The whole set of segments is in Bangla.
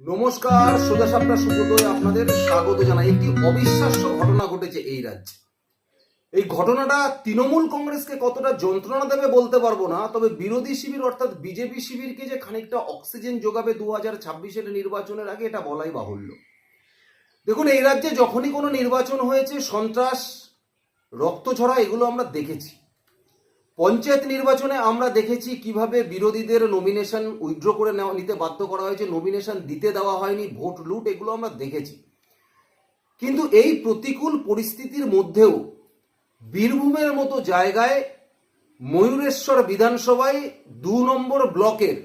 নমস্কার, সোজা সাপটা সুবোধয় আপনাদের স্বাগত জানাই। একটি অবিশ্বাস্য ঘটনা ঘটেছে এই রাজ্যে। এই ঘটনাটা তৃণমূল কংগ্রেসকে কতটা যন্ত্রণা দেবে বলতে পারব না, তবে বিরোধী শিবির অর্থাৎ বিজেপি শিবিরকে যে খানিকটা অক্সিজেন যোগাবে দু হাজার ছাব্বিশের নির্বাচনের আগে, এটা বলাই বাহুল্য। দেখুন, এই রাজ্যে যখনই কোনো নির্বাচন হয়েছে, সন্ত্রাস রক্ত ছড়া এগুলো আমরা দেখেছি। পঞ্চায়েত নির্বাচনে আমরা দেখেছি কীভাবে বিরোধীদের নমিনেশন উইথড্র করে নেওয়া, নিতে বাধ্য করা হয়েছে। নমিনেশন দিতে দেওয়া হয়নি ভোট লুট এগুলো আমরা দেখেছি। কিন্তু এই প্রতিকূল পরিস্থিতির মধ্যেও বীরভূমের মতো জায়গায় ময়ূরেশ্বর বিধানসভায় দু নম্বর ব্লকের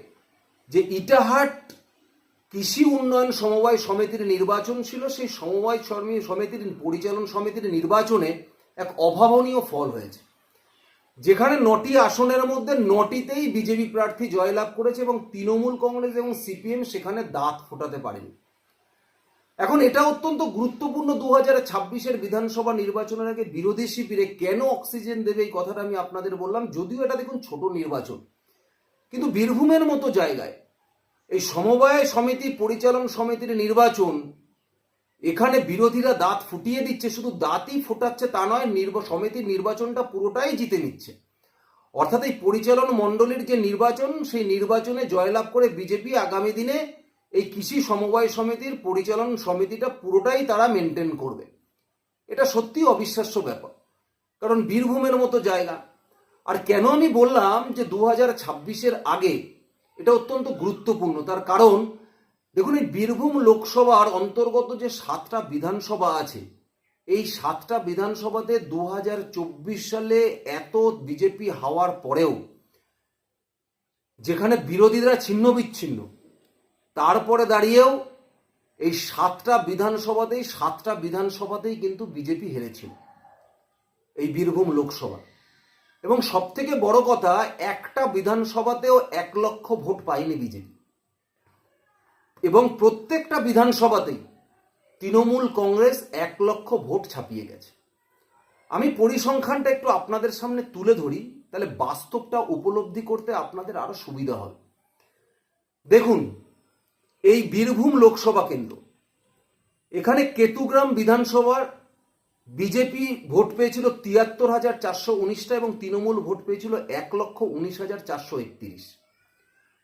যে ইটাহাট কৃষি উন্নয়ন সমবায় সমিতির নির্বাচন ছিল, সেই সমবায় সমিতির পরিচালন সমিতির নির্বাচনে এক অভাবনীয় ফল হয়েছে। যেখানে নটি আসনের মধ্যে নটিতেই বিজেপি প্রার্থী জয়লাভ করেছে এবং তৃণমূল কংগ্রেস এবং সিপিএম সেখানে দাঁত ফোটাতে পারেনি। এখন এটা অত্যন্ত গুরুত্বপূর্ণ দু হাজার ছাব্বিশের বিধানসভা নির্বাচনের আগে বিরোধী শিবিরে কেন অক্সিজেন দেবে এই কথাটা আমি আপনাদের বললাম, যদিও এটা দেখুন ছোট নির্বাচন। কিন্তু বীরভূমের মতো জায়গায় এই সমবায় সমিতি পরিচালন সমিতির নির্বাচন এখানে বিরোধীরা দাঁত ফুটিয়ে দিচ্ছে, শুধু দাঁতই ফোটাচ্ছে তা নয়, নির্বা, সমিতির নির্বাচনটা পুরোটাই জিতে নিচ্ছে। অর্থাৎ এই পরিচালন মণ্ডলীর যে নির্বাচন, সেই নির্বাচনে জয়লাভ করে বিজেপি আগামী দিনে এই কৃষি সমবায় সমিতির পরিচালন সমিতিটা পুরোটাই তারা মেনটেন করবে। এটা সত্যি অবিশ্বাস্য ব্যাপার, কারণ বীরভূমের মতো জায়গা। আর কেন আমি বললাম যে দু হাজার আগে এটা অত্যন্ত গুরুত্বপূর্ণ, তার কারণ দেখুন, এই বীরভূম লোকসভার অন্তর্গত যে সাতটা বিধানসভা আছে, এই সাতটা বিধানসভাতে দু হাজার চব্বিশ সালে এত বিজেপি হওয়ার পরেও, যেখানে বিরোধীরা ছিন্ন বিচ্ছিন্ন তারপরে দাঁড়িয়েও এই সাতটা বিধানসভাতেই সাতটা বিধানসভাতেই কিন্তু বিজেপি হেরেছিল, এই বীরভূম লোকসভা। এবং সবথেকে বড় কথা, একটা বিধানসভাতেও এক লক্ষ ভোট পায়নি বিজেপি। এবং প্রত্যেকটা বিধানসভাতেই তৃণমূল কংগ্রেস এক লক্ষ ভোট ছাপিয়ে গেছে। আমি পরিসংখ্যানটা একটু আপনাদের সামনে তুলে ধরি, তাহলে বাস্তবটা উপলব্ধি করতে আপনাদের আরও সুবিধা হবে। দেখুন, এই বীরভূম লোকসভা কেন্দ্র, এখানে কেতুগ্রাম বিধানসভার বিজেপি ভোট পেয়েছিল তিয়াত্তর হাজার চারশো উনিশটা এবং তৃণমূল ভোট পেয়েছিল এক লক্ষ উনিশ হাজার চারশো একত্রিশ।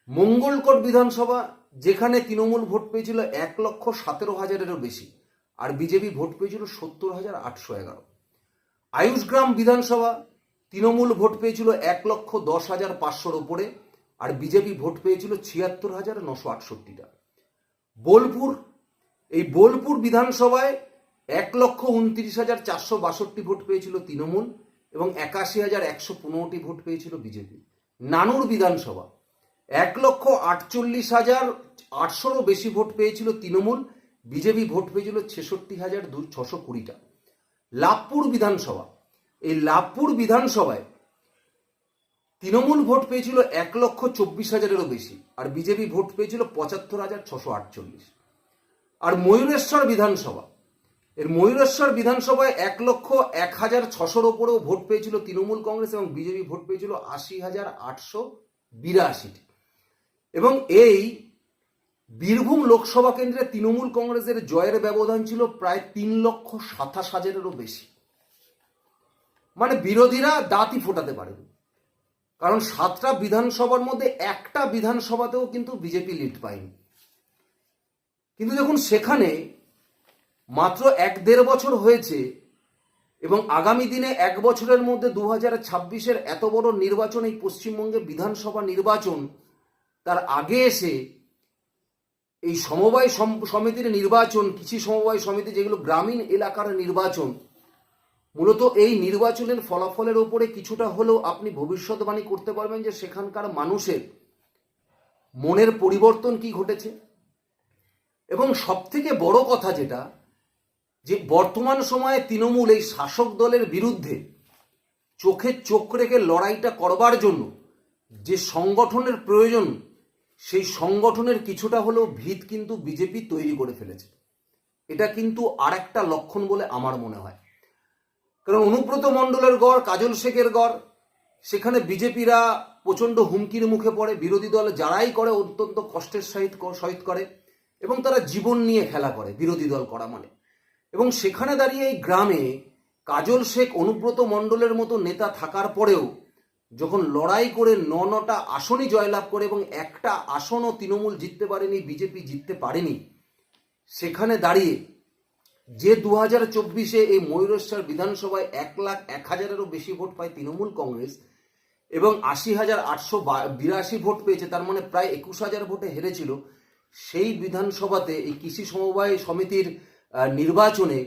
মঙ্গলকোট বিধানসভা যেখানে তৃণমূল ভোট পেয়েছিল এক লক্ষ সতেরো হাজারেরও বেশি, আর বিজেপি ভোট পেয়েছিল সত্তর হাজার আটশো এগারো। আয়ুষগ্রাম বিধানসভা, তৃণমূল ভোট পেয়েছিল এক লক্ষ দশ হাজার পাঁচশোর ওপরে, আর বিজেপি ভোট পেয়েছিল ছিয়াত্তর হাজার নশো আটষট্টিটা। বোলপুর, এই বোলপুর বিধানসভায় এক লক্ষ উনত্রিশ হাজার চারশো বাষট্টি ভোট পেয়েছিল তৃণমূল এবং একাশি হাজার একশো পনেরোটি ভোট পেয়েছিল বিজেপি। নানুর বিধানসভা এক লক্ষ আটচল্লিশ হাজার আটশোরও বেশি ভোট পেয়েছিল তৃণমূল। বিজেপি ভোট পেয়েছিল ছেষট্টি হাজার দু ছশো কুড়িটা। লাভপুর বিধানসভা। এই লাভপুর বিধানসভায় তৃণমূল ভোট পেয়েছিল এক লক্ষ চব্বিশ হাজারেরও বেশি আর বিজেপি ভোট পেয়েছিল পঁচাত্তর হাজার ছশো আটচল্লিশ। আর ময়ূরেশ্বর বিধানসভা। এর ময়ূরেশ্বর বিধানসভায় এক লক্ষ এক হাজার ছশোর ওপরেও ভোট পেয়েছিল তৃণমূল কংগ্রেস এবং বিজেপি ভোট পেয়েছিল আশি হাজার আটশো বিরাশিটি। এবং এই বীরভূম লোকসভা কেন্দ্রে তৃণমূল কংগ্রেসের জয়ের ব্যবধান ছিল প্রায় তিন লক্ষ সাতাশ হাজারেরও বেশি। মানে বিরোধীরা দাঁতই ফোটাতে পারেন। কারণ সাতটা বিধানসভার মধ্যে একটা বিধানসভাতেও কিন্তু বিজেপি লিড পায়নি। কিন্তু দেখুন, সেখানে মাত্র এক দেড় বছর হয়েছে এবং আগামী দিনে এক বছরের মধ্যে দু হাজার ছাব্বিশের এত বড় নির্বাচন এই পশ্চিমবঙ্গে বিধানসভা নির্বাচন তার আগে এসে এই সমবায় সমিতির নির্বাচন, কৃষি সমবায় সমিতি যেগুলো গ্রামীণ এলাকার নির্বাচন, মূলত এই নির্বাচনের ফলাফলের উপরে কিছুটা হলেও আপনি ভবিষ্যৎবাণী করতে পারবেন যে সেখানকার মানুষের মনের পরিবর্তন কি ঘটেছে। এবং সবথেকে বড় কথা যেটা, যে বর্তমান সময়ে তৃণমূল এই শাসক দলের বিরুদ্ধে চোখে চোখ রেখে লড়াইটা করবার জন্য যে সংগঠনের প্রয়োজন সেই সংগঠনের কিছুটা হলেও ভিত কিন্তু বিজেপি তৈরি করে ফেলেছে। এটা কিন্তু আরেকটা লক্ষণ বলে আমার মনে হয়। কারণ অনুব্রত মণ্ডলের গড়, কাজল শেখের গড়, সেখানে বিজেপিরা প্রচণ্ড হুমকির মুখে পড়ে। বিরোধী দল যারাই করে অত্যন্ত কষ্টের সহিত সহিত করে এবং তারা জীবন নিয়ে খেলা করে বিরোধী দল করা মানে। এবং সেখানে দাঁড়িয়ে এই গ্রামে কাজল শেখ, অনুব্রত মণ্ডলের মতো নেতা থাকার পরেও যখন লড়াই করে ন নটা আসনই জয়লাভ করে এবং একটা আসনও তৃণমূল জিততে পারেনি, বিজেপি জিততে পারেনি, সেখানে দাঁড়িয়ে যে দু হাজার চব্বিশে এই ময়ূরেশ্বর বিধানসভায় এক লাখ এক হাজারেরও বেশি ভোট পায় তৃণমূল কংগ্রেস এবং আশি হাজার আটশো বিরাশি ভোট পেয়েছে, তার মানে প্রায় একুশ হাজার ভোটে হেরেছিল, সেই বিধানসভাতে এই কৃষি সমবায় সমিতির নির্বাচনে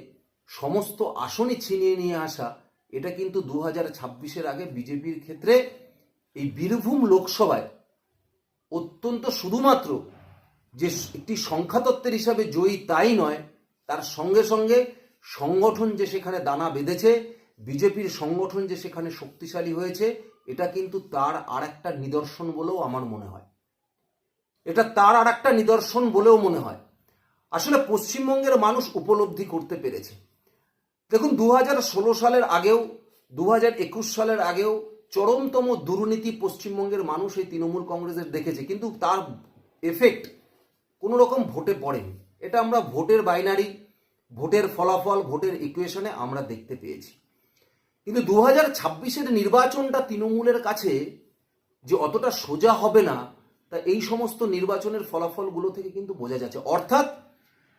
সমস্ত আসনই ছিনিয়ে নিয়ে আসা এটা কিন্তু দু হাজার ছাব্বিশের আগে বিজেপির ক্ষেত্রে এই বীরভূম লোকসভায় অত্যন্ত শুধুমাত্র যে একটি সংখ্যাতত্ত্বের হিসাবে জয়ী তাই নয়, তার সঙ্গে সঙ্গে সংগঠন যে সেখানে দানা বেঁধেছে, বিজেপির সংগঠন যে সেখানে শক্তিশালী হয়েছে, এটা কিন্তু তার আর একটা নিদর্শন বলেও আমার মনে হয়। এটা তার আর একটা নিদর্শন বলেও মনে হয়। আসলে পশ্চিমবঙ্গের মানুষ উপলব্ধি করতে পেরেছে। দেখুন দু সালের আগেও দু সালের আগেও চরমতম দুর্নীতি পশ্চিমবঙ্গের মানুষ এই তৃণমূল কংগ্রেসের দেখেছে, কিন্তু তার এফেক্ট কোনো রকম ভোটে পড়েনি। এটা আমরা ভোটের বাইনারি ভোটের ফলাফল, ভোটের ইকুয়েশনে আমরা দেখতে পেয়েছি। কিন্তু দু হাজার ছাব্বিশের নির্বাচনটা তৃণমূলের কাছে যে অতটা সোজা হবে না, তা এই সমস্ত নির্বাচনের ফলাফলগুলো থেকে কিন্তু বোঝা যাচ্ছে। অর্থাৎ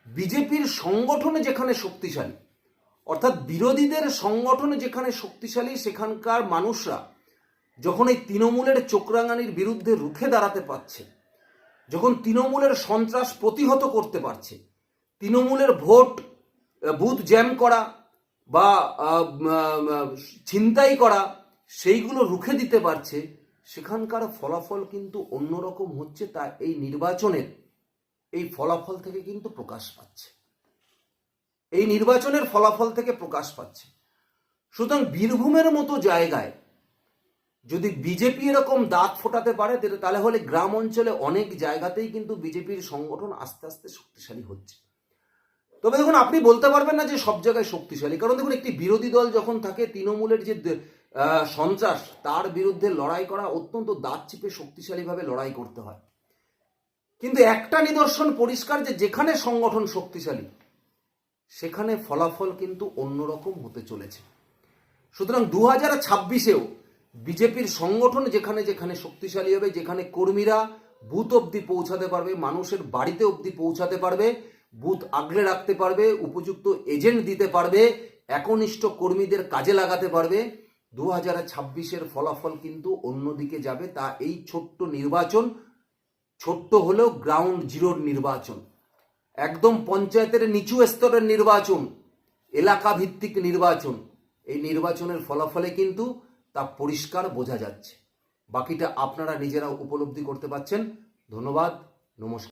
বিজেপির সংগঠনে যেখানে শক্তিশালী অর্থাৎ বিরোধীদের সংগঠনে যেখানে শক্তিশালী, সেখানকার মানুষরা যখন এই তৃণমূলের চোখরাঙানির বিরুদ্ধে রুখে দাঁড়াতে পারছে, যখন তৃণমূলের সন্ত্রাস প্রতিহত করতে পারছে, তৃণমূলের ভোট বুথ জ্যাম করা বা ছিনতাই করা, সেইগুলো রুখে দিতে পারছে, সেখানকার ফলাফল কিন্তু অন্যরকম হচ্ছে তা এই নির্বাচনের, এই ফলাফল থেকে কিন্তু প্রকাশ পাচ্ছে। এই নির্বাচনের ফলাফল থেকে প্রকাশ পাচ্ছে। সুতরাং বীরভূমের মতো জায়গায় যদি বিজেপি এরকম দাঁত ফোটাতে পারে তাহলে- হলে গ্রাম অঞ্চলে অনেক জায়গাতেই কিন্তু বিজেপির সংগঠন আস্তে আস্তে শক্তিশালী হচ্ছে। তবে দেখুন, আপনি বলতে পারবেন না যে সব জায়গায় শক্তিশালী। কারণ দেখুন, একটি বিরোধী দল যখন থাকে, তৃণমূলের যে সন্ত্রাস, তার বিরুদ্ধে লড়াই করা অত্যন্ত দাঁত চিপে শক্তিশালীভাবে লড়াই করতে হয়। কিন্তু একটা নিদর্শন পরিষ্কার যে, যেখানে সংগঠন শক্তিশালী সেখানে ফলাফল কিন্তু অন্যরকম হতে চলেছে। সুতরাং দু হাজার ছাব্বিশেও বিজেপির সংগঠন যেখানে যেখানে শক্তিশালী হবে, যেখানে কর্মীরা বুথ অবধি পৌঁছাতে পারবে, মানুষের বাড়িতে অবধি পৌঁছাতে পারবে, বুথ আগলে রাখতে পারবে, উপযুক্ত এজেন্ট দিতে পারবে, একনিষ্ঠ কর্মীদের কাজে লাগাতে পারবে দু হাজার ছাব্বিশের ফলাফল কিন্তু অন্যদিকে যাবে। তা এই ছোট্ট নির্বাচন, ছোট্ট হলেও গ্রাউন্ড জিরোর নির্বাচন। একদম পঞ্চায়েতের নিচু স্তরের নির্বাচন এলাকা ভিত্তিক নির্বাচন। এই নির্বাচনের ফলাফলে কিন্তু তা পরিষ্কার বোঝা যাচ্ছে। বাকিটা আপনারা নিজেরা উপলব্ধি করতে পারছেন। ধন্যবাদ, নমস্কার।